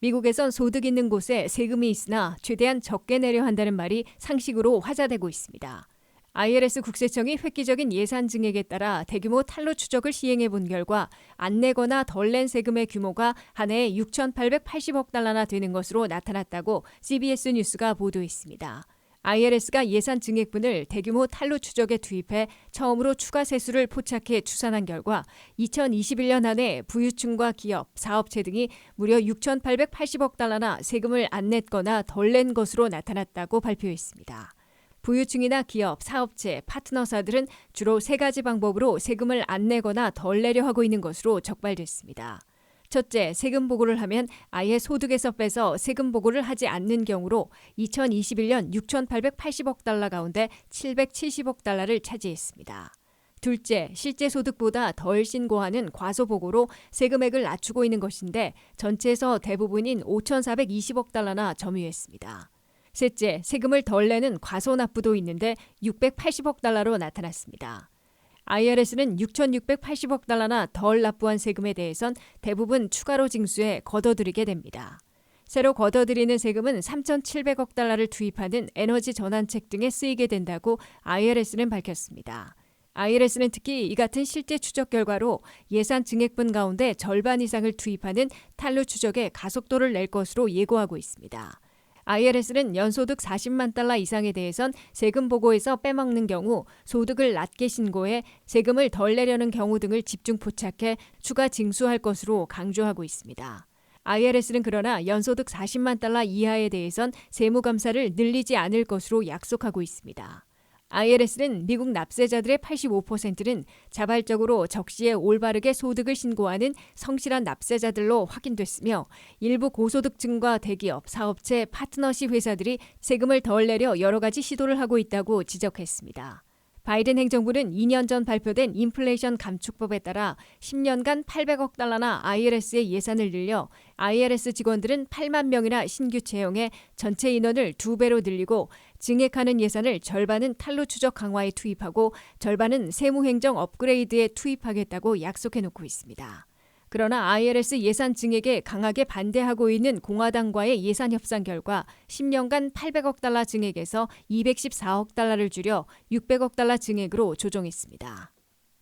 미국에선 소득 있는 곳에 세금이 있으나 최대한 적게 내려 한다는 말이 상식으로 화자되고 있습니다. IRS 국세청이 획기적인 예산 증액에 따라 대규모 탈루 추적을 시행해 본 결과 안 내거나 덜 낸 세금의 규모가 한 해에 6,880억 달러나 되는 것으로 나타났다고 CBS 뉴스가 보도했습니다. IRS가 예산 증액분을 대규모 탈루 추적에 투입해 처음으로 추가 세수를 포착해 추산한 결과 2021년 한 해 부유층과 기업, 사업체 등이 무려 6,880억 달러나 세금을 안 냈거나 덜 낸 것으로 나타났다고 발표했습니다. 부유층이나 기업, 사업체, 파트너사들은 주로 세 가지 방법으로 세금을 안 내거나 덜 내려 하고 있는 것으로 적발됐습니다. 첫째, 세금 보고를 하면 아예 소득에서 빼서 세금 보고를 하지 않는 경우로 2021년 6,880억 달러 가운데 770억 달러를 차지했습니다. 둘째, 실제 소득보다 덜 신고하는 과소보고로 세금액을 낮추고 있는 것인데 전체에서 대부분인 5,420억 달러나 점유했습니다. 셋째, 세금을 덜 내는 과소납부도 있는데 680억 달러로 나타났습니다. IRS는 6,680억 달러나 덜 납부한 세금에 대해선 대부분 추가로 징수해 걷어들이게 됩니다. 새로 걷어들이는 세금은 3,700억 달러를 투입하는 에너지 전환책 등에 쓰이게 된다고 IRS는 밝혔습니다. IRS는 특히 이 같은 실제 추적 결과로 예산 증액분 가운데 절반 이상을 투입하는 탈루 추적에 가속도를 낼 것으로 예고하고 있습니다. IRS는 연소득 40만 달러 이상에 대해선 세금 보고에서 빼먹는 경우 소득을 낮게 신고해 세금을 덜 내려는 경우 등을 집중 포착해 추가 징수할 것으로 강조하고 있습니다. IRS는 그러나 연소득 40만 달러 이하에 대해선 세무감사를 늘리지 않을 것으로 약속하고 있습니다. IRS는 미국 납세자들의 85%는 자발적으로 적시에 올바르게 소득을 신고하는 성실한 납세자들로 확인됐으며 일부 고소득층과 대기업, 사업체, 파트너십 회사들이 세금을 덜 내려 여러 가지 시도를 하고 있다고 지적했습니다. 바이든 행정부는 2년 전 발표된 인플레이션 감축법에 따라 10년간 800억 달러나 IRS의 예산을 늘려 IRS 직원들은 8만 명이나 신규 채용해 전체 인원을 두 배로 늘리고 증액하는 예산을 절반은 탈루 추적 강화에 투입하고 절반은 세무 행정 업그레이드에 투입하겠다고 약속해 놓고 있습니다. 그러나 IRS 예산 증액에 강하게 반대하고 있는 공화당과의 예산 협상 결과 10년간 800억 달러 증액에서 214억 달러를 줄여 600억 달러 증액으로 조정했습니다.